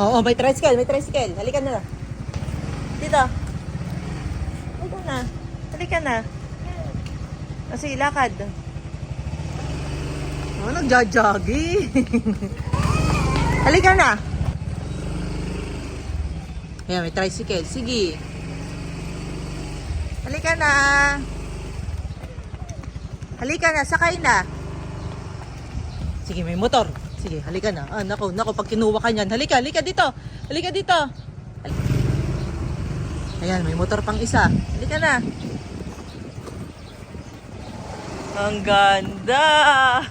Oo, may tricycle, may tricycle. Halika na. Dito. Halika na. Halika na. Kasi lakad. Oh, nagja-jogging. Halika na. Ayan, may tricycle. Sige. Halika na. Halika na, sakay na. Sige, may motor. Sige, halika na. Ah, nako, nako, pag kinuha ka niyan. Halika, halika dito. Halika dito. Hal- Ayan, may motor pang isa. Halika na. Ang ganda.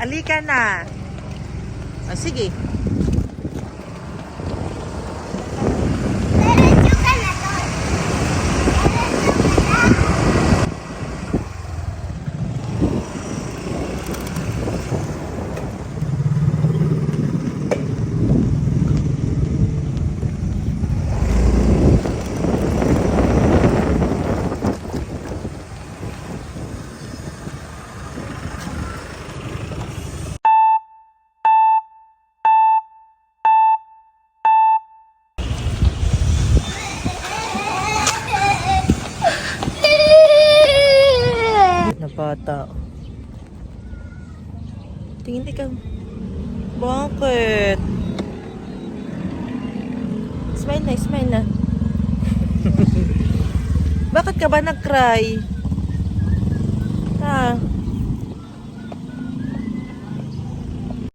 halika na. Ah, sige. Bata. Tingin ikaw. Bakit? Smile na, smile na. Bakit ka ba nag-cry? Ha?